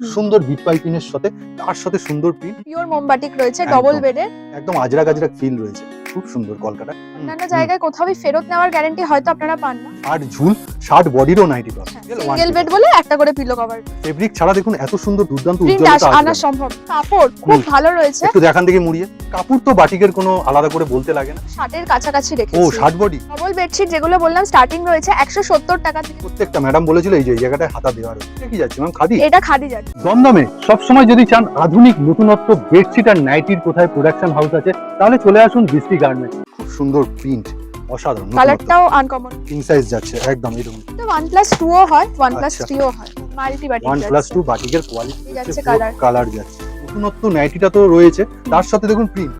সুন্দর বিট পাইপিনের সাথে তার সাথে সুন্দর পিন পিওর মোমবাটিক রয়েছে। ডবল বেডের একদম আজরা গাজরা ফিল রয়েছে খুব সুন্দর কলকাতা অন্যান্য জায়গায় কোথাও ফেরত নেওয়ার গ্যারান্টি হয়তো আপনারা পান না। আর ঝুল শার্ট বডিরও নাইটি পাবে সিঙ্গেল বেড বলে একটা করে পিলো কভার ফেব্রিক ছাড়া দেখুন এত সুন্দর দুর্দান্ত উজ্জ্বলতা আনা সম্ভব। কাপড় খুব ভালো রয়েছে। একটু দেখান থেকে মুড়িয়ে। কাপড় তো বাটিকের কোনো আলাদা করে বলতে লাগে না। ষাটের কাছাকাছি ও রেখেছি শার্ট বডি ডবল বেডশিট যেগুলো বললাম স্টার্টিং রয়েছে একশো সত্তর টাকা থেকে। প্রত্যেকটা ম্যাডাম বলেছিল এই যে এই জায়গাটায় হাতা দেওয়া রয়েছে। কি যাচ্ছে ম্যাম খাদি? এটা খাদি যাচ্ছে। দমদমে সবসময় যদি চান আধুনিক নতুনত্ব বেডশিট আর নাইটির কোথায় প্রোডাকশন হাউস আছে তাহলে চলে আসুন বৃষ্টি গার্মেন্টস খুব সুন্দর প্রিন্ট অসাধারণ কালারটাও আনকমন কিং সাইজ যাচ্ছে একদম এরকম তো প্লাস ও হয় প্লাস আচ্ছা। থ্রিও হয়। মাল্টি বাটি ওয়ান প্লাস টু বাটিকের কোয়ালিটি যাচ্ছে কালার কালার যাচ্ছে। নতুনত্ব নাইটিটা তো রয়েছে তার সাথে দেখুন প্রিন্ট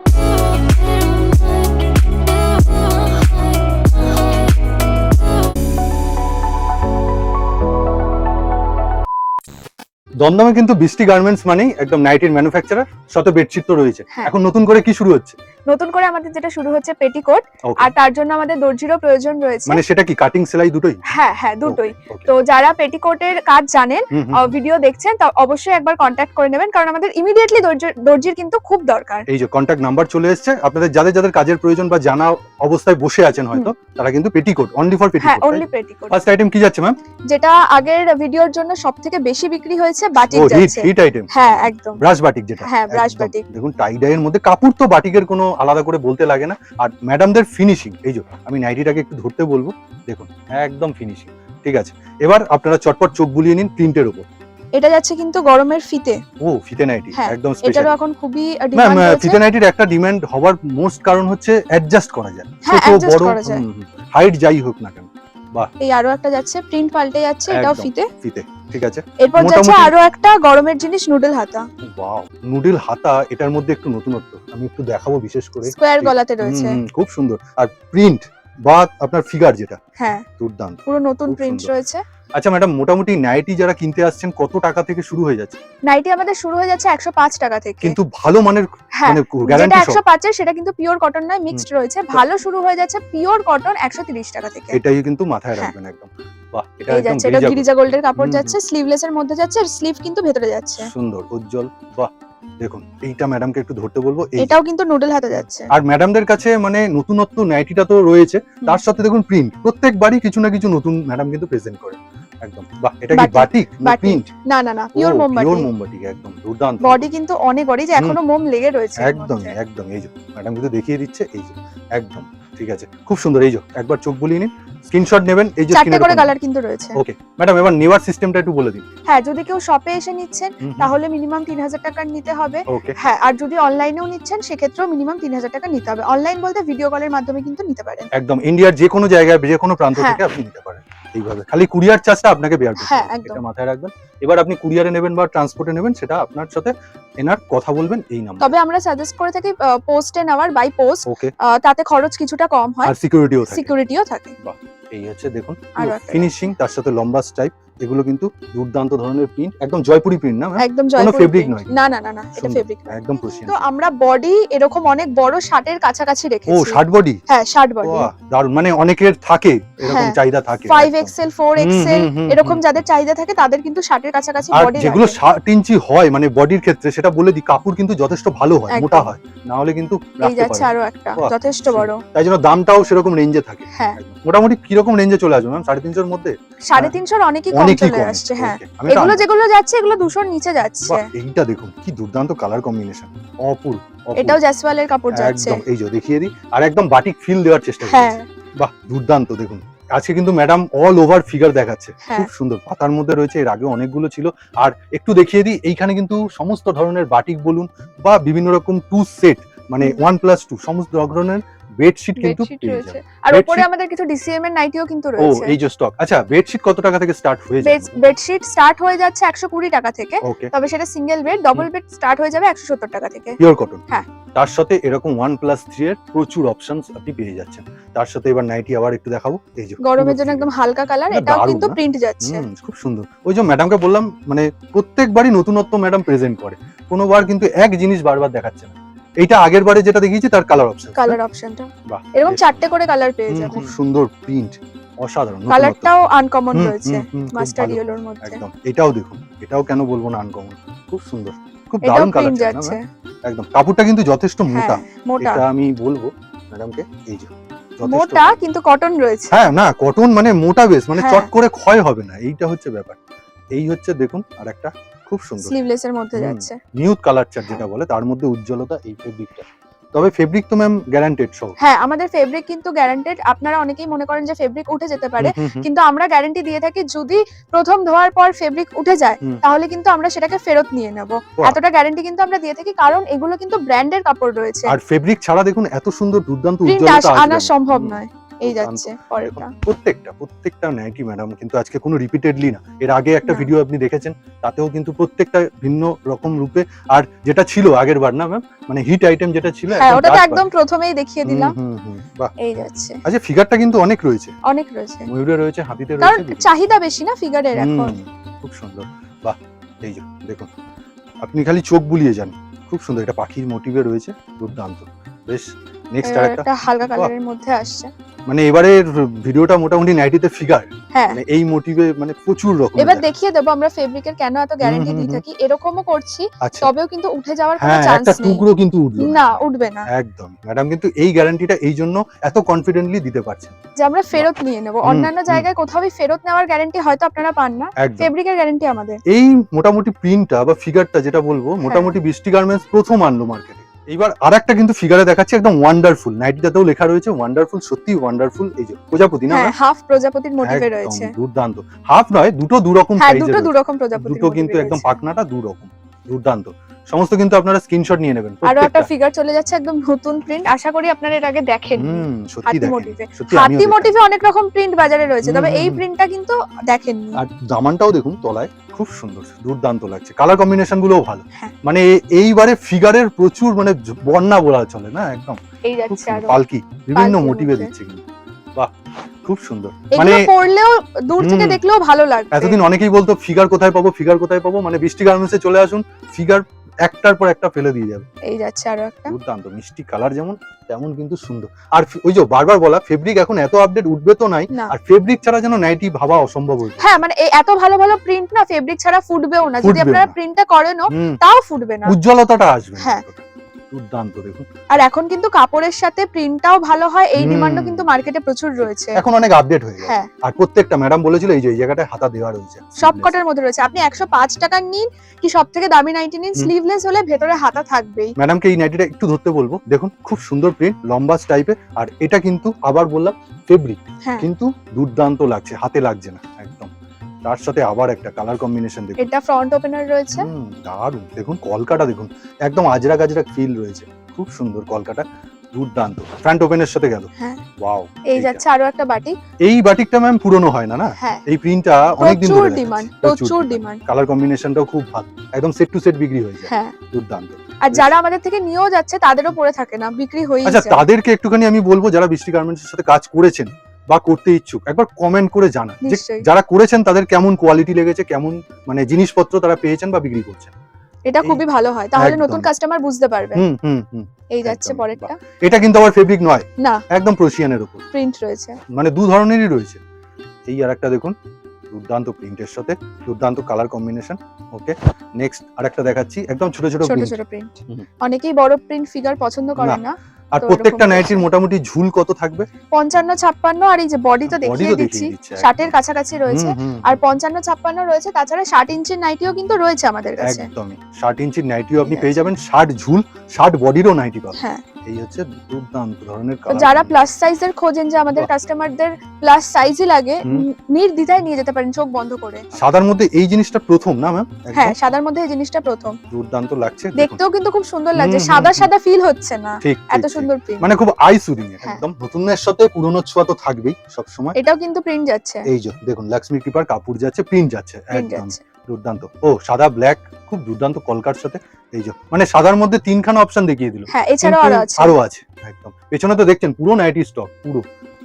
দমদমে কিন্তু বৃষ্টি গার্মেন্টস মানেই একদম নাইটির ম্যানুফ্যাকচারার সাথে বেডশিট তো রয়েছে। হ্যাঁ। এখন নতুন করে কি শুরু হচ্ছে? নতুন করে আমাদের যেটা শুরু হচ্ছে পেটিকোট আর তার জন্য আমাদের দর্জিরও প্রয়োজন রয়েছে। মানে সেটা কি কাটিং সেলাই দুটোই? হ্যাঁ হ্যাঁ দুটোই. তো যারা পেটিকোটের কাজ জানেন। ভিডিও দেখছেন তা অবশ্যই একবার কন্ট্যাক্ট করে নেবেন কারণ আমাদের ইমিডিয়েটলি দর্জির কিন্তু খুব দরকার। এই যে কন্ট্যাক্ট নাম্বার চলে এসেছে আপনাদের যাদের যাদের কাজের প্রয়োজন বা জানা অবস্থায় বসে আছেন হয়তো তারা কিন্তু পেটিকোট অনলি ফর পেটিকোট হ্যাঁ petticoat only petticoat. First item কি যাচ্ছে ম্যাম যেটা আগের ভিডিওর জন্য সব থেকে বেশি বিক্রি হয়েছে বাটিক যাচ্ছে। হিট আইটেম হ্যাঁ একদম। ব্রাশ বাটিক যেটা হ্যাঁ, একদম। batik। দেখুন টাই ডাইয়ের মধ্যে কাপড় তো বাটিকের কোনো আলাদা করে বলতে লাগে না। আর ম্যাডামদের ফিনিশিং এই যে আমি নাইটিটাকে একটু ধরতে বলব। দেখুন একদম ফিনিশিং ঠিক আছে? এবার আপনারা চটপট চোখ বুলিয়ে নিন প্রিন্টের উপর। এটা যাচ্ছে কিন্তু গরমের ফিতে। ও ফিতে নাইটি হ্যাঁ, একদম স্পেশাল এটারও এখন খুবই ডিমান্ড রয়েছে। ফিতে নাইটির একটা ডিমান্ড হওয়ার মোস্ট কারণ হচ্ছে অ্যাডজাস্ট করা যায়। হ্যাঁ, ছোট বড় হাইট যাই হোক না কেন বাহ। এই আরও একটা যাচ্ছে প্রিন্ট পাল্টে যাচ্ছে এটাও ফিতে। ফিতে। ঠিক আছে? এরপর যাচ্ছে আরও একটা গরমের জিনিস নুডল হাতা। ওয়াও নুডল হাতা এটার মধ্যে একটু নতুনত্ব। আমি একটু দেখাবো বিশেষ করে। স্কোয়ার গলাতে রয়েছে। খুব সুন্দর। আর প্রিন্ট বা আপনার ফিগার যেটা হ্যাঁ। দুর্দান্ত। পুরো নতুন প্রিন্ট রয়েছে। আচ্ছা ম্যাডাম মোটামুটি নাইটি যারা কিনতে আসছেন কত টাকা থেকে শুরু হয়ে যাচ্ছে? নাইটি আমাদের শুরু হয়ে যাচ্ছে একশো পাঁচ টাকা থেকে। কিন্তু ভালো মানের হ্যাঁ মানে যেটা গ্যারান্টি একশো পাঁচের সেটা কিন্তু পিওর কটন নয় মিক্সড রয়েছে। ভালো শুরু হয়ে যাচ্ছে পিওর কটন একশো তিরিশ টাকা থেকে। এটাই কিন্তু মাথায় হ্যাঁ। রাখবেন একদম। বাহ এটা এই একদম যাচ্ছে এটা গিরিজা গিরিজা গোল্ডের কাপড় হুম, যাচ্ছে স্লিভলেস এর মধ্যে যাচ্ছে আর স্লিভ কিন্তু ভেতরে যাচ্ছে। সুন্দর উজ্জ্বল। বাহ দেখুন এইটা ম্যাডামকে একটু ধরতে বলব। এই এটাও কিন্তু নুডল হাতে যাচ্ছে। আর ম্যাডামদের কাছে মানে নতুনত্ব নাইটিটা তো রয়েছে। তার সাথে দেখুন প্রিন্ট প্রত্যেকবারই কিছু না কিছু নতুন ম্যাডাম কিন্তু প্রেজেন্ট করে। একদম। বাহ এটা কি বাটিক, না প্রিন্ট না না না পিওর মোমবাতি। পিওর একদম দুর্দান্ত। বডি কিন্তু অনেক বডি যে এখনও মোম লেগে রয়েছে একদম একদম এই যে ম্যাডাম কিন্তু দেখিয়ে দিচ্ছে এই যে একদম। ঠিক আছে। খুব সুন্দর এই যে একবার চোখ বুলিয়ে নিন। স্ক্রিনশট নেবেন এই যে চারটে করে কালার কিন্তু রয়েছে। ওকে ম্যাডাম এবার নেওয়ার সিস্টেমটা একটু বলে দিন। হ্যাঁ যদি কেউ শপে এসে নিচ্ছেন তাহলে মিনিমাম তিন হাজার টাকার নিতে হবে। হ্যাঁ আর যদি অনলাইনেও নিচ্ছেন সেক্ষেত্রেও মিনিমাম তিন হাজার টাকা নিতে হবে। অনলাইন বলতে ভিডিও কলের মাধ্যমে কিন্তু নিতে পারেন। একদম ইন্ডিয়ার যে কোনো জায়গায় যে কোনো প্রান্ত হ্যাঁ। থেকে আপনি নিতে পারেন। এইভাবে। খালি কুরিয়ার চার্জটা আপনাকে বেয়ার করতে হ্যাঁ, হবে। একদম। এটা মাথায় রাখবেন। এবার আপনি কুরিয়ারে নেবেন বা ট্রান্সপোর্টে নেবেন সেটা আপনার সাথে এনার কথা বলবেন এই নাম্বার তবে আমরা সাজেস্ট করে থাকি পোস্টে নেওয়ার বাই পোস্ট ওকে তাতে খরচ কিছুটা কম হয় আর সিকিউরিটিও থাকে। সিকিউরিটিও থাকে। এই হচ্ছে দেখুন ফিনিশিং তার সাথে লম্বা স্টাইপ এগুলো কিন্তু দুর্দান্ত ধরনের প্রিন্ট একদম জয়পুরি প্রিন্ট না একদম fabric print। নয়। না না না না এটা ফেব্রিক একদম প্রশিয়ান তো আমরা বডি এরকম অনেক বড় শার্টের কাছাকাছি রেখেছি। ও শার্ট বডি হ্যাঁ শার্ট বডি দারুণ মানে অনেকের থাকে এরকম হ্যাঁ। চাহিদা থাকে। ফাইভ একদম। এক্সেল ফোর এক্সেল হুম, হুম, এরকম যাদের চাহিদা থাকে তাদের কিন্তু শার্টের কাছাকাছি আর বডি যেগুলো ষাট ইঞ্চি হয় মানে বডির ক্ষেত্রে সেটা বলে দিই কাপড় কিন্তু যথেষ্ট ভালো হয়। মোটা হয়। না হলে কিন্তু রাখতে যাচ্ছে পারে আরও একটা যথেষ্ট বড়। তাই জন্য দামটাও সেরকম রেঞ্জে থাকে। হ্যাঁ। মোটামুটি কীরকম রেঞ্জে চলে আসবে ম্যাম সাড়ে তিনশোর মধ্যে? সাড়ে তিনশোর অনেকই কম অনেকই চলে আসছে হ্যাঁ। এগুলো যেগুলো যাচ্ছে এগুলো দুশোর নিচে যাচ্ছে। এইটা দেখুন কি দুর্দান্ত কালার কম্বিনেশন অপূর্ব। এটাও জ্যাসওয়ালের কাপড় যাচ্ছে। একদম এই যে দেখিয়ে দিই আর একদম বাটিক ফিল দেওয়ার চেষ্টা হ্যাঁ। বাহ দুর্দান্ত দেখুন। আজকে কিন্তু ম্যাডাম অল ওভার ফিগার দেখাচ্ছে। হ্যাঁ। খুব সুন্দর পাতার মধ্যে রয়েছে এর আগে অনেকগুলো ছিল। আর একটু দেখিয়ে দিই এইখানে কিন্তু সমস্ত ধরনের বাটিক বলুন বা বিভিন্ন রকম টু সেট মানে। ওয়ান প্লাস টু সমস্ত ধরনের বেডশিট কিন্তু পেয়ে রয়েছে। যাবেন আর উপরে আমাদের কিছু ডিসিএম এর নাইটিও কিন্তু ও এই যে স্টক আচ্ছা বেডশিট কত টাকা থেকে স্টার্ট হয়ে যাবে? বেডশিট স্টার্ট হয়ে যাচ্ছে একশো কুড়ি টাকা থেকে। তবে সেটা single bed double bed start হয়ে যাবে একশো সত্তর টাকা থেকে। পিওর কটন হ্যাঁ। তার সাথে এরকম ওয়ান প্লাস থ্রি এর প্রচুর অপশনস আপনি পেয়ে যাচ্ছেন। তার সাথে এবার নাইটি আবার একটু দেখাবো। এই যে গরমের জন্য একদম হালকা কালার এটাও কিন্তু প্রিন্ট যাচ্ছে। খুব সুন্দর। ওই যে ম্যাডামকে বললাম মানে প্রত্যেকবারই নতুনত্ব ম্যাডাম প্রেজেন্ট করে। কোনোবার কিন্তু এক জিনিস বারবার দেখাচ্ছে না। এইটা আগের বারে যেটা দেখিয়েছি তার কালার অপশন কালার অপশনটা বাহ, এরকম চারটে করে কালার পেয়ে যাবেন খুব সুন্দর প্রিন্ট অসাধারণ কালারটাও আনকমন রয়েছে মাস্টার ইয়েলোর মধ্যে। একদম এটাও দেখুন এটাও কেন বলব না আনকমন খুব সুন্দর খুব দারুণ কালার যাচ্ছে। একদম কাপড়টা কিন্তু যথেষ্ট মোটা। হ্যাঁ এটা আমি বলব ম্যাডামকে এই যে মোটা কিন্তু কটন রয়েছে। হ্যাঁ না কটন মানে মোটা বেশ মানে হ্যাঁ। চট করে ক্ষয় হবে না এইটা হচ্ছে ব্যাপার। এই হচ্ছে দেখুন আর একটা খুব সুন্দর। স্লিভলেস এর মধ্যে যাচ্ছে। Nude colour chart. যেটা বলে তার মধ্যে উজ্জ্বলতা এই ফেব্রিকটা তবে ফেব্রিক তো ম্যাম গ্যারান্টেড সহ। হ্যাঁ আমাদের ফেব্রিক কিন্তু গ্যারান্টেড আপনারা অনেকেই মনে করেন যে ফেব্রিক উঠে যেতে পারে। কিন্তু আমরা গ্যারান্টি দিয়ে থাকি যদি প্রথম ধোয়ার পর ফেব্রিক উঠে যায় তাহলে কিন্তু আমরা সেটাকে ফেরত নিয়ে নেব। এতটা গ্যারান্টি কিন্তু আমরা দিয়ে থাকি কারণ এগুলো কিন্তু ব্র্যান্ডের কাপড় রয়েছে। আর ফেব্রিক ছাড়া দেখুন এত সুন্দর দুর্দান্ত উজ্জ্বলতা আনা সম্ভব নয়। এই যাচ্ছে পরেরটা। প্রত্যেকটা প্রত্যেকটা নাইটি ম্যাডাম কিন্তু আজকে কোনো রিপিটেডলি না। এর আগে একটা ভিডিও আপনি দেখেছেন তাতেও কিন্তু প্রত্যেকটা ভিন্ন রকম রূপে আর যেটা ছিল আগের বার না ম্যাম মানে হিট আইটেম যেটা ছিল হ্যাঁ ওটা তো একদম প্রথমেই দেখিয়ে দিলাম। এই যাচ্ছে। আচ্ছা ফিগারটা কিন্তু অনেক রয়েছে। অনেক রয়েছে। ময়ূরে রয়েছে হাতিতে রয়েছে চাহিদা বেশি না ফিগারের এখন। খুব সুন্দর। বাহ এই যে দেখুন। আপনি খালি চোখ বুলিয়ে যান। খুব সুন্দর এটা পাখির মোটিভে রয়েছে। দুর্দান্ত। বেশ নেক্সট আরেকটা। হালকা কালারের মধ্যে আসছে। মানে এবারের ভিডিওটা মোটামুটি নাইটিতে ফিগার হ্যাঁ। মানে এই মোটিভে মানে প্রচুর রকম এবার দেখিয়ে দেবো আমরা ফেব্রিকের কেন এত গ্যারান্টি দিয়ে থাকি? এরকমও করছি আচ্ছা। তবেও কিন্তু উঠে যাওয়ার কোনো হ্যাঁ চান্স একটা টুকরো কিন্তু উঠল না। না উঠবে না। একদম। ম্যাডাম কিন্তু এই গ্যারান্টিটা এই জন্য এত কনফিডেন্টলি দিতে পারছেন। যে আমরা ফেরত নিয়ে নেব। অন্যান্য জায়গায় কোথাও ফেরত নেওয়ার গ্যারান্টি হয়তো আপনারা পান না। ফেব্রিকের গ্যারান্টি আমাদের। এই মোটামুটি প্রিন্টটা বা ফিগারটা যেটা বলব মোটামুটি বৃষ্টি গার্মেন্টস প্রথম আনলো মার্কেটে এইবার আর একটা কিন্তু ফিগারে দেখাচ্ছি একদম ওয়ান্ডারফুল নাইটটাতেও লেখা রয়েছে ওয়ান্ডারফুল সত্যি ওয়ান্ডারফুল এই যে প্রজাপতি না? হ্যাঁ হাফ প্রজাপতির মোটিভে একদম রয়েছে। দুর্দান্ত। হাফ নয় দুটো দু রকম হ্যাঁ সাইজের দুটো দু রকম প্রজাপতি দুটো কিন্তু একদম পাকনাটা দু রকম দুর্দান্ত। সমস্ত কিন্তু আপনারা স্ক্রিনশট নিয়ে নেবেন আরও একটা ফিগার চলে যাচ্ছে একদম নতুন প্রিন্ট আশা করি আপনারা এর আগে দেখেন হাতি মোটিভে হাতি মোটিভে অনেক রকম প্রিন্ট বাজারে রয়েছে তবে এই প্রিন্টটা কিন্তু দেখেন আর জামানটাও দেখুন তলায় খুব সুন্দর দুর্দান্ত লাগছে। কালার কম্বিনেশন গুলোও ভালো। হ্যাঁ। মানে এইবারে ফিগারের প্রচুর মানে বন্যা বলা চলে না একদম? এই যাচ্ছে পালকি বিভিন্ন মোটিভে দিচ্ছে কিন্তু। বাহ খুব সুন্দর। মানে পরলেও দূর থেকে দেখলেও ভালো লাগবে এতদিন অনেকেই বলতো ফিগার কোথায় পাবো? ফিগার কোথায় পাবো? মানে বৃষ্টি গার্মেন্টসে চলে আসুন ফিগার একটার পর একটা ফেলে দিয়ে যাবে। এই যাচ্ছে আরও একটা। দুর্দান্ত মিষ্টি কালার যেমন তেমন কিন্তু সুন্দর। আর ওই যে বারবার বলা ফেব্রিক এখন এত আপডেট উঠবে তো নাই আর ফেব্রিক ছাড়া যেন নাইটি ভাবা অসম্ভব হয়ে হ্যাঁ মানে এই এত ভালো ভালো প্রিন্ট না ফেব্রিক ছাড়া ফুটবেও না। যদি আপনারা প্রিন্টটা করেনও তাও ফুটবে না। উজ্জ্বলতাটা আসবে হ্যাঁ। দুর্দান্ত দেখুন। আর এখন কিন্তু কাপড়ের সাথে প্রিন্টটাও ভালো হয় এই ডিমান্ডও কিন্তু মার্কেটে প্রচুর রয়েছে। এখন অনেক আপডেট হয়ে গেছে। হ্যাঁ। আর প্রত্যেকটা ম্যাডাম বলেছিল এই যে এই জায়গাটায় হাতা দেওয়া রয়েছে। সব কটার মধ্যে রয়েছে। আপনি একশো পাঁচ টাকার নিন কি সব থেকে দামি নাইটি নিন স্লিভলেস হলে ভেতরে হাতা থাকবেই। ম্যাডামকে এই নাইটিটা একটু ধরতে বলব? দেখুন খুব সুন্দর প্রিন্ট লম্বা টাইপের আর এটা কিন্তু আবার বললাম ফেব্রিক হ্যাঁ। কিন্তু দুর্দান্ত লাগছে হাতে লাগছে না একদম। তার সাথে আবার একটা কালার কম্বিনেশন দেখুন। এটা ফ্রন্ট ওপেনার রয়েছে? হুম, দারুণ। দেখুন কলকাটা দেখুন একদম আজরা গাজরা ফিল রয়েছে। খুব সুন্দর কলকাটা দুর্দান্ত। ফ্রন্ট ওপেনের সাথে গেল। হ্যাঁ। ওয়াও এই। যাচ্ছে আরও একটা বাটি। এই বাটিকটা ম্যাম পুরনো হয় না না? হ্যাঁ। এই প্রিন্টটা অনেকদিন প্রচুর ধরে ডিমান্ড প্রচুর ডিমান্ড কালার কম্বিনেশনটাও খুব ভালো। একদম সেট টু সেট বিক্রি হয়ে যায়। হ্যাঁ। দুর্দান্ত। আর যারা আমাদের থেকে নিয়েও যাচ্ছে তাদেরও পরে থাকে না বিক্রি হয়েই আচ্ছা তাদেরকে একটুখানি আমি বলব যারা বৃষ্টি গার্মেন্টস এর সাথে কাজ করেছেন বা করতে ইচ্ছুক একবার কমেন্ট করে জানান যে যারা করেছেন তাদের কেমন কোয়ালিটি লেগেছে কেমন মানে জিনিসপত্র তারা পেয়েছেন বা বিক্রি করছেন। এটা খুবই ভালো হয়। তাহলে নতুন কাস্টমার বুঝতে পারবে। হুম হুম হুম। এই যাচ্ছে পরেরটা। এটা কিন্তু আবার ফেব্রিক নয়। না। একদম প্রশিয়ানের উপর। প্রিন্ট রয়েছে। মানে দু ধরনেরই রয়েছে। এই আর একটা দেখুন দুর্দান্ত প্রিন্টের সাথে দুর্দান্ত কালার কম্বিনেশন ওকে নেক্সট আরেকটা দেখাচ্ছি। একদম ছোট ছোট ছোট ছোট প্রিন্ট অনেকেই বড় প্রিন্ট ফিগার পছন্দ করে না। আর প্রত্যেকটা নাইটির মোটামুটি ঝুল কত থাকবে? পঞ্চান্ন ছাপ্পান্ন আর এই যে বডি তো দেখিয়ে দিচ্ছি ষাটের কাছাকাছি রয়েছে। আর পঞ্চান্ন ছাপ্পান্ন রয়েছে তাছাড়া ষাট ইঞ্চির নাইটিও কিন্তু রয়েছে আমাদের কাছে। একদমই। ষাট ইঞ্চির নাইটিও আপনি পেয়ে যাবেন ষাট ঝুল। ষাট বডিরও নাইটি পাবেন হ্যাঁ। এই হচ্ছে দুর্দান্ত ধরনের কালার যারা প্লাস সাইজের খোঁজেন যে আমাদের কাস্টমারদের প্লাস সাইজই লাগে নির্দ্বিধায় নিয়ে যেতে পারেন চোখ বন্ধ করে। সাদার মধ্যে এই জিনিসটা প্রথম না ম্যাম হ্যাঁ সাদার মধ্যে এই জিনিসটা প্রথম। দুর্দান্ত লাগছে দেখতেও কিন্তু খুব সুন্দর লাগছে। সাদা সাদা ফিল হচ্ছে না। এত। সুন্দর প্রিন্ট মানে খুব আই সুদিং হ্যাঁ। একদম। নতুনের সাথে পুরনো ছোঁয়া তো থাকবেই সবসময়। এটাও কিন্তু প্রিন্ট যাচ্ছে। এই যে দেখুন লক্ষ্মী কৃপার কাপড় যাচ্ছে প্রিন্ট যাচ্ছে একদম। যাচ্ছে। দুর্দান্ত। ও সাদা ব্ল্যাক খুব দুর্দান্ত কলকার সাথে। এই যে মানে সাদার মধ্যে তিনখানা অপশন দেখিয়ে দিল। হ্যাঁ এছাড়াও আরও আছে। আরও আছে একদম। পেছনে তো দেখছেন পুরো নাইটি স্টক পুরো।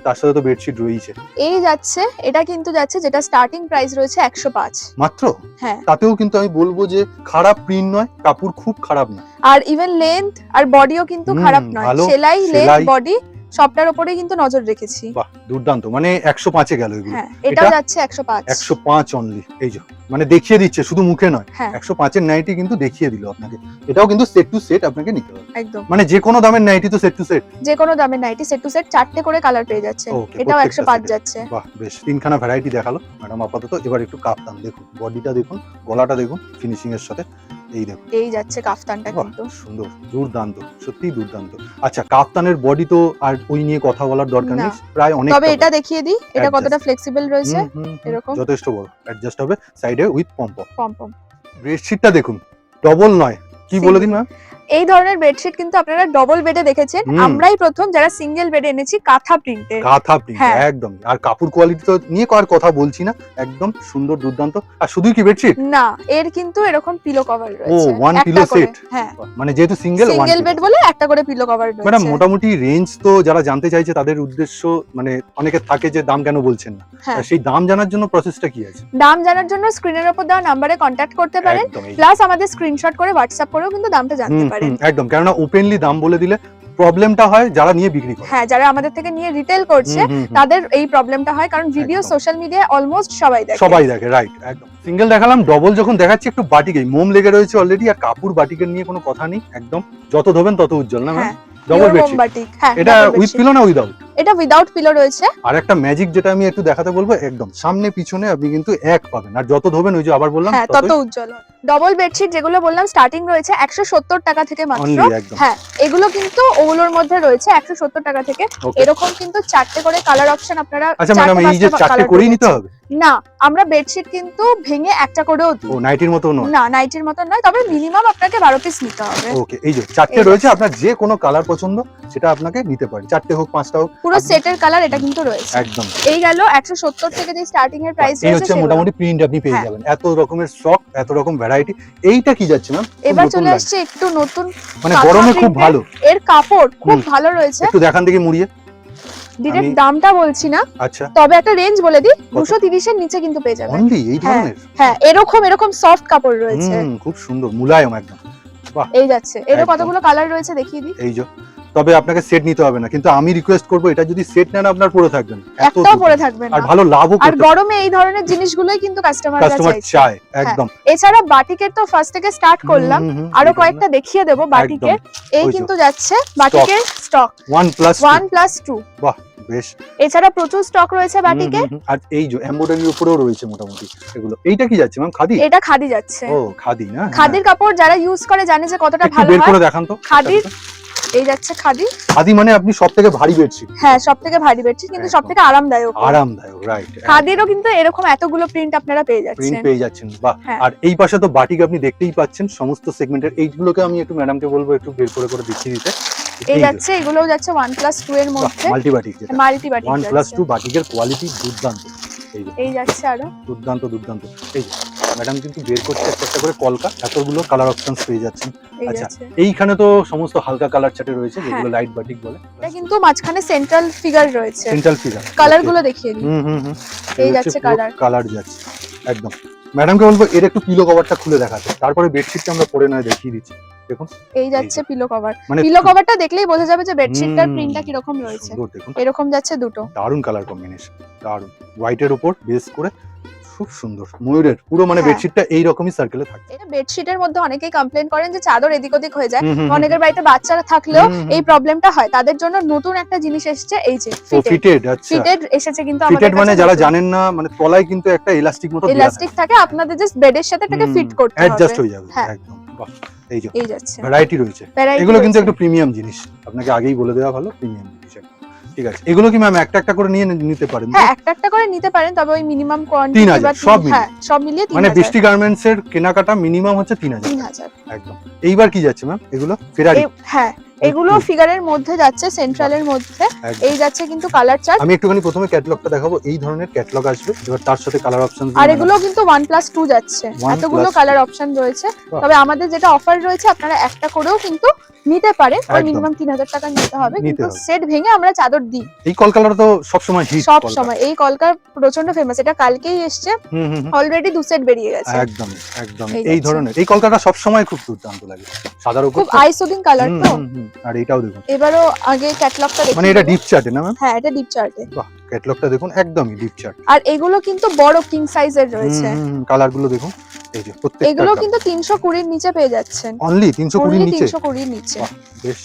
তার সাথে তো বেডশিট রয়েছে এই যাচ্ছে এটা কিন্তু যাচ্ছে যেটা স্টার্টিং প্রাইস রয়েছে একশো পাঁচ। মাত্র? হ্যাঁ। তাতেও কিন্তু আমি বলব যে খারাপ প্রিন্ট নয় কাপড় খুব খারাপ না আর ইভেন লেন্থ আর বডিও কিন্তু খারাপ নয়। সেলাই লেন্থ বডি সবটার উপরে কিন্তু নজর রেখেছি। বাহ দুর্দান্ত। মানে একশো পাঁচে গেল এগুলো। হ্যাঁ এটাও এটা? যাচ্ছে একশো পাঁচ। একশো পাঁচ অনলি এই যে মানে দেখিয়ে দিচ্ছে শুধু মুখে নয়। হ্যাঁ। একশো পাঁচের নাইটি কিন্তু দেখিয়ে দিল আপনাকে। এটাও কিন্তু সেট টু সেট আপনাকে নিতে হবে। একদম। মানে যে কোনো দামের নাইটি তো সেট টু সেট যে কোনো দামের নাইটি সেট টু সেট চারটে করে কালার পেয়ে যাচ্ছে। এটাও একশো পাঁচ যাচ্ছে। বাহ বেশ। তিনখানা ভ্যারাইটি দেখাল। ম্যাডাম আপাতত এবার একটু কাপ্তান দেখুন বডিটা দেখুন গলাটা দেখুন ফিনিশিং এর সাথে। এই দেখুন এই যাচ্ছে কাফতানটা কিন্তু। সুন্দর দুর্দান্ত সত্যি দুর্দান্ত। আচ্ছা কাফতানের বডি তো আর ওই নিয়ে কথা বলার দরকার নেই প্রায় অনেক তবে এটা দেখিয়ে দিই এটা. কতটা ফ্লেক্সিবল রয়েছে এরকম। যথেষ্ট বড়। অ্যাডজাস্ট হবে সাইডে উইথ পম্পম পম্পম পম বেডশিটটা দেখুন ডবল নয়। কি বলে দিন ম্যাম এই ধরনের বেডশিট কিন্তু আপনারা ডবল বেডে দেখেছেন। আমরাই প্রথম যারা সিঙ্গেল বেডে এনেছি কাঁথা প্রিন্টের কাঁথা প্রিন্ট হ্যাঁ। একদম। আর কাপড় কোয়ালিটি তো নিয়ে আর কথা বলছি না। একদম সুন্দর দুর্দান্ত। আর শুধুই কি বেডশিট না এর কিন্তু এরকম পিলো কভার রয়েছে। ও ওয়ান পিলো করে, সেট হ্যাঁ। মানে যেহেতু সিঙ্গেল সিঙ্গেল বেড বলে একটা করে পিলো কভার ম্যাডাম রয়েছে মোটামুটি রেঞ্জ তো যারা জানতে চাইছে তাদের উদ্দেশ্য মানে অনেকে থাকে যে দাম কেন বলছেন না। হ্যাঁ। সেই দাম জানার জন্য প্রসেসটা কি আছে? দাম জানার জন্য স্ক্রিনের উপর দেওয়া নাম্বারে কন্ট্যাক্ট করতে পারেন। প্লাস আমাদের স্ক্রিনশট করে হোয়াটসঅ্যাপ করেও কিন্তু দামটা জানতে হুম, পারেন। একদম। কেননা ওপেনলি দাম বলে দিলে প্রবলেমটা হয় যারা নিয়ে বিক্রি করে। হ্যাঁ যারা আমাদের থেকে নিয়ে রিটেল করছে। তাদের এই প্রবলেমটা হয় কারণ ভিডিও সোশ্যাল মিডিয়ায় অলমোস্ট সবাই দেখে। সবাই দেখে রাইট একদম। সিঙ্গেল দেখালাম ডবল যখন দেখাচ্ছি একটু মোম লেগে রয়েছে অলরেডি আর কাপড় বাটিকের নিয়ে কোনো কথা নেই একদম। যত ধোবেন তত উজ্জ্বল না হ্যাঁ ডবল বেডশিট হ্যাঁ এটা উইথ পিলো না উইদাউট এটা উইদাউট পিলো রয়েছে। আর একটা ম্যাজিক যেটা আমি একটু দেখাতে বলব একদম সামনে পিছনে আপনি কিন্তু এক পাবেন। আর যত ধোবেন ওই যে আবার বললাম হ্যাঁ তত উজ্জ্বল ডবল বেডশিট যেগুলো বললাম স্টার্টিং রয়েছে একশো সত্তর টাকা থেকে মাত্র। হ্যাঁ এগুলো কিন্তু ওগুলোর মধ্যে রয়েছে একশো সত্তর টাকা থেকে। এরকম কিন্তু চারটে করে কালার অপশন আপনারা আচ্ছা ম্যাডাম এই যে চারটে করেই নিতে হবে? না আমরা বেডশিট কিন্তু ভেঙে একটা করেও দিই। ও নাইটির মতো নয়? না নাইটির মতো নয় তবে মিনিমাম আপনাকে বারো পিস নিতে হবে। ওকে এই যে চারটে রয়েছে আপনার যে কোনো কালার পছন্দ সেটা আপনাকে নিতে পারেন। চারটে হোক পাঁচটা হোক পুরো সেটের কালার এটা কিন্তু রয়েছে। একদম। এই গেল একশো সত্তর থেকে যে স্টার্টিং এর প্রাইস এই হচ্ছে মোটামুটি প্রিন্ট আপনি পেয়ে হ্যাঁ। যাবেন। এত রকমের স্টক এত রকম ভ্যারাইটি এইটা কি যাচ্ছে ম্যাম এবার চলে আসছে একটু নতুন মানে গরমে খুব ভালো। এর কাপড় খুব ভালো রয়েছে। একটু দেখান থেকে মুড়িয়ে। ডিরেক্ট দামটা বলছি না আচ্ছা। তবে একটা রেঞ্জ বলে দিই দুশো তিরিশের নিচে কিন্তু পেয়ে যাবেন অনলি এই হ্যাঁ, ধরনের? হ্যাঁ এরকম এরকম সফট কাপড় রয়েছে। খুব সুন্দর মুলায়ম একদম। এই যাচ্ছে। এর কতগুলো কালার রয়েছে দেখিয়ে দিই? এই যে তবে আপনাকে সেট নিতে হবে না। কিন্তু আমি রিকোয়েস্ট করব এটা যদি সেট নেন আপনার পরে থাকবেন। একটাও পরে থাকবে আর ভালো লাভও আর গরমে এই ধরনের জিনিসগুলোই কিন্তু কাস্টমার চাইছে। চায় একদম। এছাড়া বাটিকের তো ফার্স্ট থেকে স্টার্ট করলাম। আরও কয়েকটা দেখিয়ে দেবো বাটিকের। এই কিন্তু যাচ্ছে বাটিকের stock one plus one plus two বেশ। এছাড়া প্রচুর স্টক রয়েছে বাটিকে। আর এই যে এমব্রয়ডারির উপরেও রয়েছে মোটামুটি এগুলো। এইটা কি যাচ্ছে ম্যাম খাদি? এটা খাদি যাচ্ছে। ও খাদি না? খাদির কাপড় যারা ইউজ করে জানে যে কতটা হ্যাঁ। ভালো বের করে দেখান তো। খাদির এই যাচ্ছে খাদি। খাদি মানে আপনি সব থেকে ভারী বেডশিট হ্যাঁ সব থেকে ভারী বেডশিট কিন্তু সব থেকে আরামদায়ক। আরামদায়ক রাইট খাদিরও কিন্তু এরকম এতগুলো প্রিন্ট আপনারা পেয়ে প্রিন্ট যাচ্ছেন পেয়ে যাচ্ছেন বাহ। হ্যাঁ। আর এই পাশে তো বাটিক আপনি দেখতেই পাচ্ছেন সমস্ত সেগমেন্টের এইগুলোকে আমি একটু ম্যাডামকে বলব একটু বের করে করে দেখিয়ে দিতে। এই যাচ্ছে এগুলোও যাচ্ছে ওয়ান প্লাস টু এর মধ্যে। মাল্টি বাটিক যেটা। মাল্টি বাটিক ওয়ান প্লাস যাচ্ছে। টু বাটিকের কোয়ালিটি দুর্দান্ত। এই যাচ্ছে আরও। দুর্দান্ত দুর্দান্ত। এই ম্যাডাম কিন্তু বের করছে একটা একটা করে কলকা এতগুলো কালার অপশন পেয়ে যাচ্ছেন। আচ্ছা। এইখানে তো সমস্ত হালকা কালার চাটে রয়েছে হ্যাঁ। যেগুলো লাইট বাটিক বলে। এটা কিন্তু মাঝখানে সেন্ট্রাল ফিগার রয়েছে। সেন্ট্রাল ফিগার কালারগুলো দেখিয়ে দিই হুম হুম হুম। এই যাচ্ছে colour। কালার যাচ্ছে একদম। ম্যাডামকে বলব এর একটু পিলো কভারটা খুলে দেখাতে। তারপরে বেডশিটটা আমরা পরে নয় দেখিয়ে দিচ্ছি। দেখুন। এই যাচ্ছে পিলো কভার মানে পিলো কভারটা দেখলেই বোঝা যাবে যে বেডশিটটার হুম, কি রকম রয়েছে। দেখুন। এরকম যাচ্ছে দুটো। দারুণ কালার কম্বিনেশন দারুণ। হোয়াইটের উপর বেস করে খুব সুন্দর। ময়ূরের পুরো মানে। বেডশিটটা এই রকমই সার্কেলে থাকে। এটা বেডশিটের মধ্যে অনেকেই কমপ্লেন করেন যে চাদর এদিক ওদিক হয়ে যায়। অনেকের বাড়িতে বাচ্চারা থাকলেও। এই প্রবলেমটা হয়। তাদের জন্য নতুন একটা জিনিস এসেছে এই যে ফিটেড আচ্ছা। ফিটেড এসেছে কিন্তু আমাদের ফিটেড মানে যারা জানেন না মানে তলায় কিন্তু একটা ইলাস্টিক মতো ইলাস্টিক থাকে। আপনাদের জাস্ট বেডের সাথে এটাকে ফিট করতে অ্যাডজাস্ট হয়ে যাবে হ্যাঁ। একদম। এই যে ভ্যারাইটি রয়েছে। এগুলো কিন্তু একটু প্রিমিয়াম জিনিস। আপনাকে আগেই বলে দেওয়া ভালো প্রিমিয়াম জিনিস। ঠিক আছে। এগুলো কি ম্যাম একটা একটা করে নিয়ে নিতে পারেন? হ্যাঁ একটা একটা করে নিতে পারেন তবে ওই মিনিমাম কোয়ান্টিটি 3000 বা সব মিলিয়ে। হ্যাঁ সব মিলিয়ে 3000 মানে বৃষ্টি গার্মেন্টস এর কেনাকাটা মিনিমাম হচ্ছে তিন হাজার। তিন হাজার। একদম। এইবার কি যাচ্ছে ম্যাম এগুলো ফেরারি হ্যাঁ এগুলো ফিগারের মধ্যে যাচ্ছে সেন্ট্রালের মধ্যে। এই যাচ্ছে কিন্তু কালার চার্ট আমি একটুখানি প্রথমে ক্যাটলগটা দেখাবো এই ধরনের ক্যাটলগ আসবে। এবার তার সাথে কালার অপশন আর এগুলো কিন্তু ওয়ান প্লাস টু যাচ্ছে এতগুলো কালার অপশন রয়েছে। তবে আমাদের যেটা অফার রয়েছে আপনারা একটা করেও কিন্তু নিতে পারেন। ওই মিনিমাম তিন হাজার টাকা নিতে হবে। কিন্তু সেট ভেঙে আমরা চাদর দিই। এই কল কালার তো সবসময় হিট সব সময়। এই কলকার প্রচণ্ড ফেমাস এটা কালকেই এসছে। হুম হুম হুম। অলরেডি দু সেট বেরিয়ে গেছে। একদম একদম। এই ধরনের। এই কলকাতা সব সময় খুব দুর্দান্ত লাগে। সাদার উপর খুব তো- আই সুদিং কালার তো। আর এটাও দেখুন। এবারও আগে ক্যাটলগটা দেখি মানে এটা ডিপ চার্টে না ম্যাম হ্যাঁ এটা ডিপ চার্টে বাহ ক্যাটলগটা দেখুন একদমই ডিপ চার্ট আর এগুলো কিন্তু বড় কিং সাইজের রয়েছে। কালারগুলো দেখুন। এই যে প্রত্যেকটা এগুলো কিন্তু তিনশো কুড়ির নিচে পেয়ে যাচ্ছেন। অনলি তিনশো কুড়ির অনলি নিচে? তিনশো কুড়ির নিচে। বেশ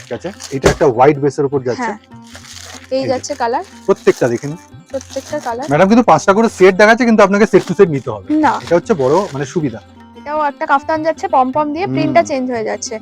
ঠিক আছে। এটা একটা হোয়াইট বেসের উপর যাচ্ছে। হ্যাঁ এই এই যাচ্ছে কালার প্রত্যেকটা দেখেন। প্রত্যেকটা কালার ম্যাডাম কিন্তু পাঁচটা করে সেট দেখাচ্ছে কিন্তু আপনাকে সেট টু সেট নিতে হবে। না। এটা হচ্ছে বড় মানে সুবিধা। এটাও একটা কাফতান যাচ্ছে পম পম দিয়ে প্রিন্টটা চেঞ্জ হয়ে যাচ্ছে।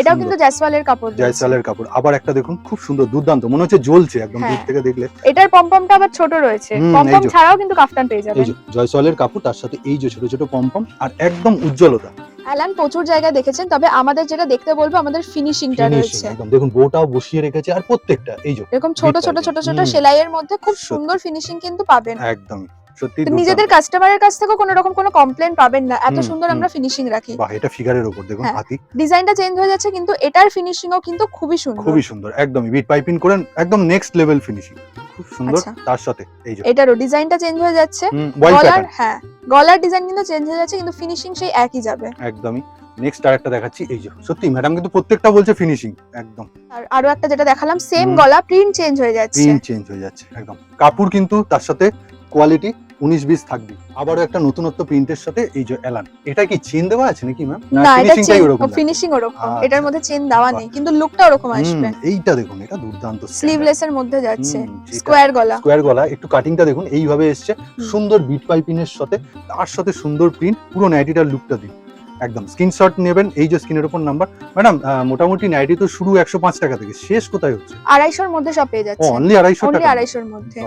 এটাও কিন্তু জয়সওয়ালের কাপড় রয়েছে। জয়সালের কাপড়। আবার একটা দেখুন খুব সুন্দর দুর্দান্ত মনে হচ্ছে জ্বলছে একদম হ্যাঁ। দূর থেকে দেখলে। এটার পমপমটা আবার ছোট রয়েছে। পমপম ছাড়াও কিন্তু কাফতান পেয়ে যাবেন এই যে জয়সলের কাপড় তার সাথে এই যে ছোট ছোট পম্পম আর একদম উজ্জ্বলতা। অ্যালান প্রচুর জায়গায় দেখেছেন তবে আমাদের যেটা দেখতে বলব আমাদের ফিনিশিংটা ফিনিশিং রয়েছে। একদম। দেখুন বউটাও বসিয়ে রেখেছে আর প্রত্যেকটা এই যে এরকম ছোট ছোট ছোট ছোট সেলাইয়ের মধ্যে খুব সুন্দর ফিনিশিং কিন্তু পাবেন। একদমই সত্যি নিজেদের কাস্টমারের কাছ থেকেও কোনো রকম কোনো কমপ্লেন পাবেন না। এত সুন্দর আমরা ফিনিশিং রাখি। বাহ এটা ফিগারের উপর দেখুন হ্যাঁ। হাতি। ডিজাইনটা চেঞ্জ হয়ে যাচ্ছে কিন্তু এটার ফিনিশিংও কিন্তু খুবই সুন্দর। খুবই সুন্দর একদমই। বিট পাইপিং করেন একদম নেক্সট লেভেল ফিনিশিং খুব সুন্দর আচ্ছা। তার সাথে এই যে। এটারও ডিজাইনটা চেঞ্জ হয়ে যাচ্ছে। গলার হ্যাঁ গলার ডিজাইন কিন্তু চেঞ্জ হয়ে যাচ্ছে কিন্তু ফিনিশিং সেই একই যাবে। একদমই। নেক্সট আরেকটা দেখাচ্ছি এই যে সত্যি ম্যাডাম কিন্তু প্রত্যেকটা বলছে ফিনিশিং একদম। আর আরও একটা যেটা দেখালাম সেম গলা প্রিন্ট চেঞ্জ হয়ে যাচ্ছে। প্রিন্ট চেঞ্জ হয়ে যাচ্ছে একদম। কাপড় কিন্তু তার সাথে কোয়ালিটি উনিশ বিশ থাকবে। আবারও একটা নতুনত্ব প্রিন্টের সাথে এই যে এলান এটা কি চেন দেওয়া আছে নাকি ম্যাম না এটা লাগছে? ফিনিশিং ওরকম আচ্ছা। এটার মধ্যে চেন দেওয়া নেই কিন্তু লুকটা ওরকম আসবে। এইটা দেখুন এটা দুর্দান্ত স্লিভলেস এর মধ্যে যাচ্ছে। স্কোয়ার গলা। স্কোয়ার গলা একটু কাটিংটা দেখুন এইভাবে এসছে। হুম। সুন্দর বিট পাইপিনের সাথে তার সাথে সুন্দর প্রিন্ট পুরো নাইটিটার লুকটা দিন একদম স্ক্রিনশট নেবেন এই যে স্ক্রিনের উপর নাম্বার ম্যাডাম মোটামুটি নাইটি তো শুরু একশো পাঁচ টাকা থেকে শেষ কোথায় হচ্ছে? আড়াইশোর মধ্যে সব পেয়ে যাচ্ছে। অনলি আড়াইশো অনলি টাকা। আড়াইশোর মধ্যে।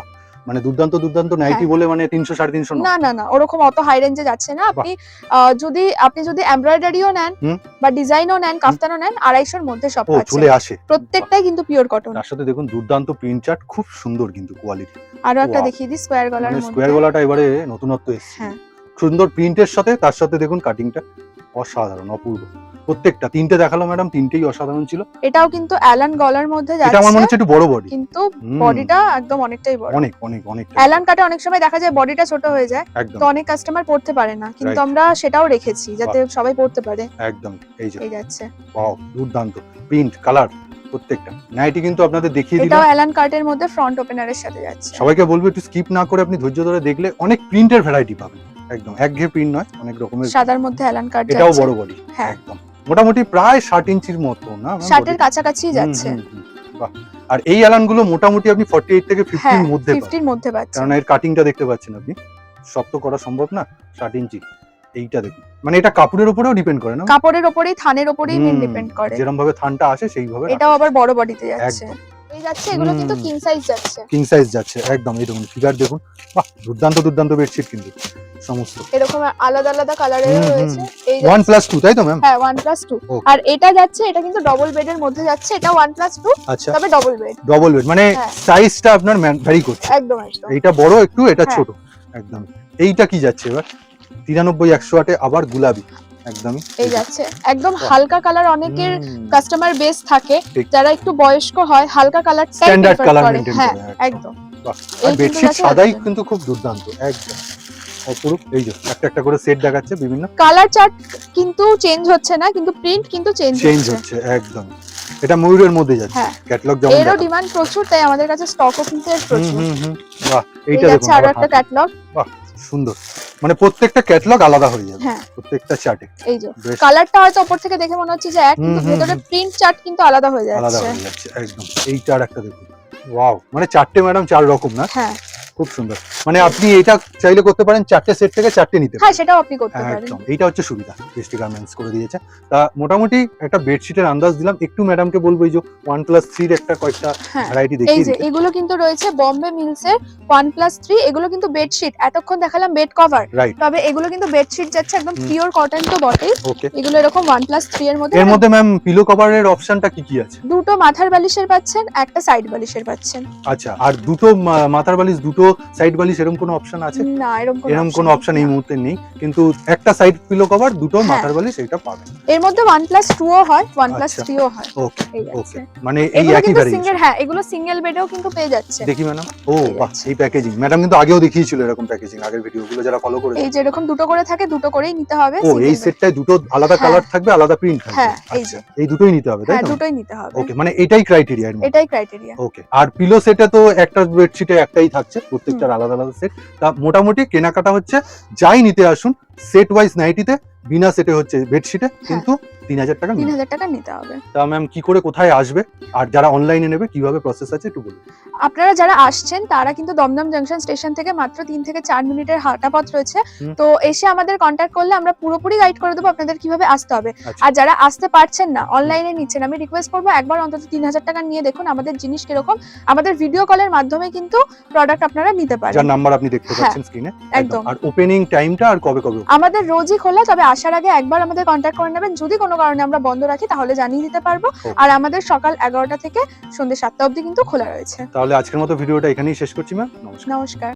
মানে দুর্দান্ত দুর্দান্ত নাইটি বলে মানে তিনশো সাড়ে তিনশো না না না ওরকম অত হাই রেঞ্জে যাচ্ছে না। আপনি যদি আপনি যদি এমব্রয়ডারিও নেন। বা ডিজাইনও নেন কাফতানও নেন আড়াইশোর মধ্যে সব পাচ্ছেন। চলে আসে। প্রত্যেকটাই কিন্তু পিওর কটন তার সাথে দেখুন দুর্দান্ত প্রিন্ট চার্ট খুব সুন্দর কিন্তু কোয়ালিটি আরও একটা. দেখিয়ে দিই স্কোয়ার গলার মানে মধ্যে। স্কোয়ার গলাটা এবারে নতুনত্ব এসেছে। হ্যাঁ। সুন্দর প্রিন্টের সাথে তার সাথে দেখুন কাটিংটা অসাধারণ অপূর্ব। প্রত্যেকটা তিনটে দেখাল ম্যাডাম তিনটেই অসাধারণ ছিল। এটাও কিন্তু অ্যালান গলার মধ্যে যাচ্ছে এটা আমার মনে হচ্ছে একটু বড় বডি কিন্তু বডিটা একদম অনেকটাই বড়। অনেক অনেক অনেক অ্যালান কাটে অনেক সময় দেখা যায় বডিটা ছোট হয়ে যায় তো অনেক কাস্টমার পড়তে পারে না। কিন্তু আমরা সেটাও রেখেছি যাতে সবাই পড়তে পারে। একদম এই যে। এই যাচ্ছে। ওয়াও দুর্দান্ত। প্রিন্ট কালার প্রত্যেকটা। নাইটি কিন্তু আপনাদের দেখিয়ে দিলাম। এটাও অ্যালান কার্টের মধ্যে ফ্রন্ট ওপেনারের সাথে যাচ্ছে। সবাইকে বলব একটু স্কিপ না করে আপনি ধৈর্য ধরে দেখলে অনেক প্রিন্টের ভ্যারাইটি পাবেন। একদম একঘেয়ে প্রিন্ট নয় অনেক রকমের সাদার মধ্যে অ্যালান কার্ট এটাও বড় বডি হ্যাঁ। একদম। মোটামুটি প্রায় ষাট ইঞ্চির মতো না? body? কাছাকাছি যাচ্ছে। আর এই অ্যালানগুলো মোটামুটি আপনি ফর্টি এইট থেকে হ্যাঁ ফিফটির মধ্যে ফিফটির মধ্যে পাচ্ছে। কারণ এর কাটিংটা দেখতে পাচ্ছেন আপনি। সব তো করা সম্ভব না ষাট ইঞ্চি। এইটা দেখুন। মানে এটা কাপড়ের উপরেও ডিপেন্ড করে না? কাপড়ের ওপরেই থানের ওপরেই হুম, ডিপেন্ড করে। যেরকম ভাবে থানটা আসে সেইভাবে এটাও আবার বড় বডিতে যাচ্ছে। এই যাচ্ছে এগুলো কিন্তু কিং সাইজ যাচ্ছে। কিং সাইজ যাচ্ছে একদম। এই দেখুন ফিগার দেখুন। বাহ দুর্দান্ত দুর্দান্ত বেডশিট কিন্তু। সমস্ত। এরকম আলাদা আলাদা। রয়েছে। এই প্লাস তাই তো ম্যাম হ্যাঁ প্লাস. আর এটা যাচ্ছে এটা কিন্তু ডবল বেডের মধ্যে যাচ্ছে এটা ওয়ান প্লাস টু আচ্ছা। তবে ডবল বেড ডবল বেড মানে হ্যাঁ। সাইজটা আপনার ভ্যারি করছে। একদম একদম। এইটা বড় একটু এটা হ্যাঁ। ছোট। একদম। এইটা কি যাচ্ছে এবার? তিরানব্বই একশো আটে আবার গুলাবি একদমই। এই যাচ্ছে। একদম হালকা কালার অনেকের কাস্টমার বেস থাকে। যারা একটু বয়স্ক হয় হালকা কালার স্ট্যান্ডার্ড কালার মেনটেন হ্যাঁ একদম। আর বেডশিট সাদাই কিন্তু খুব দুর্দান্ত একদম। অপরূপ এই যে একটা একটা করে সেট দেখাচ্ছে বিভিন্ন। কালার চার্ট কিন্তু চেঞ্জ হচ্ছে না কিন্তু প্রিন্ট কিন্তু চেঞ্জ চেঞ্জ হচ্ছে একদম। এটা ময়ূরের মধ্যে যাচ্ছে। ক্যাটালগ যেমন এরও ডিমান্ড প্রচুর তাই আমাদের কাছে স্টকও কিন্তু এর প্রচুর। বাহ এইটা দেখুন আরও একটা। ক্যাটলগ সুন্দর। মানে প্রত্যেকটা ক্যাটালগ আলাদা হয়ে যাবে হ্যাঁ। প্রত্যেকটা চার্টে এই যে কালারটা হয়তো উপর থেকে দেখে মনে হচ্ছে যে এক কিন্তু ভেতরে প্রিন্ট চার্ট কিন্তু আলাদা হয়ে আলাদা হয়ে যাচ্ছে একদম। এইটা আর একটা দেখুন। ওয়াও মানে চারটে ম্যাডাম চার রকম না? হ্যাঁ। খুব সুন্দর। মানে আপনি এটা চাইলে করতে পারেন চারটে সেট থেকে চারটে নিতে হ্যাঁ সেটাও আপনি করতে পারেন। একদম এইটা হচ্ছে সুবিধা বৃষ্টি গার্মেন্টস করে দিয়েছে। তা মোটামুটি একটা বেডশিটের আন্দাজ দিলাম। একটু ম্যাডামকে বলব এই যে ওয়ান প্লাস থ্রির একটা কয়েকটা ভ্যারাইটি এই যে এগুলো কিন্তু রয়েছে বম্বে মিলসের ওয়ান প্লাস থ্রি এগুলো কিন্তু বেডশিট এতক্ষণ দেখালাম বেড কভার তবে এগুলো কিন্তু বেডশিট যাচ্ছে একদম পিওর কটন তো বটেই এগুলো এরকম ওয়ান প্লাস থ্রি এর মধ্যে এর মানে মধ্যে ম্যাম পিলো কভারের অপশনটা কি কি আছে? দুটো মাথার বালিশের পাচ্ছেন একটা সাইড বালিশের পাচ্ছেন। আচ্ছা আর দুটো মাথার বালিশ দুটো সাইড বালিশ এরকম কোনো অপশন আছে? না এরকম কোনো। অপশন এই মুহূর্তে নেই। কিন্তু একটা সাইড পিলো কভার দুটো হ্যাঁ। মাথার বালিশ এটা পাবেন। এর মধ্যে প্লাস টু ও হয় ওয়ান প্লাস আচ্ছা। থ্রি ও হয়। ওকে ওকে মানে এই একই কিন্তু সিঙ্গেল হ্যাঁ এগুলো সিঙ্গেল বেডেও কিন্তু পেয়ে যাচ্ছে। দেখি ম্যাডাম ও বাহ এই প্যাকেজিং ম্যাডাম কিন্তু আগেও দেখিয়েছিল এরকম প্যাকেজিং আগের ভিডিওগুলো যারা ফলো করেছে। এই যে এরকম দুটো করে থাকে দুটো করেই নিতে হবে ও এই। সেটটায় দুটো আলাদা হ্যাঁ। কালার থাকবে আলাদা প্রিন্ট থাকবে। হ্যাঁ, এই আচ্ছা, এই দুটোই নিতে হবে তাই হ্যাঁ তো? দুটোই নিতে হবে। ওকে মানে এটাই ক্রাইটেরিয়া এটাই ক্রাইটেরিয়া ওকে আর পিলো সেটে তো একটা বেডশিটে একটাই থাকছে প্রত্যেকটার আলাদা আলাদা সেট তা মোটামুটি কেনাকাটা হচ্ছে যাই নিতে আসুন সেট ওয়াইজ নাইটিতে বিনা সেটে হচ্ছে বেডশিটে কিন্তু তিন হাজার টাকা তিন হাজার টাকা নিতে হবে। তা ম্যাম কি করে কোথায় আসবে? আর যারা অনলাইনে নেবে কীভাবে প্রসেস আছে একটু বলুন। আপনারা যারা আসছেন তারা কিন্তু দমদম জাংশন স্টেশন থেকে মাত্র তিন থেকে চার মিনিটের হাঁটা পথ রয়েছে। তো এসে আমাদের কন্ট্যাক্ট করলে আমরা পুরোপুরি গাইড করে দেবো আপনাদের কীভাবে আসতে হবে। আচ্ছা। আর যারা আসতে পারছেন না অনলাইনে নিচ্ছেন আমি রিকোয়েস্ট করব একবার অন্তত তিন হাজার টাকা নিয়ে দেখুন আমাদের জিনিস কীরকম। আমাদের ভিডিও কলের মাধ্যমে কিন্তু প্রোডাক্ট আপনারা নিতে পারেন। যার নাম্বার আপনি দেখতে হ্যাঁ, পাচ্ছেন স্ক্রিনে একদম। আর ওপেনিং টাইমটা আর কবে কবে? আমাদের রোজই খোলা তবে আসার আগে একবার আমাদের কন্ট্যাক্ট করে নেবেন। যদি কোনো কারণে আমরা বন্ধ রাখি তাহলে জানিয়ে দিতে পারব। আর আমাদের সকাল এগারোটা থেকে সন্ধ্যে সাতটা অবধি কিন্তু খোলা রয়েছে। তাহলে আজকের মতো ভিডিওটা এখানেই শেষ করছি ম্যাম নমস্কার। নমস্কার।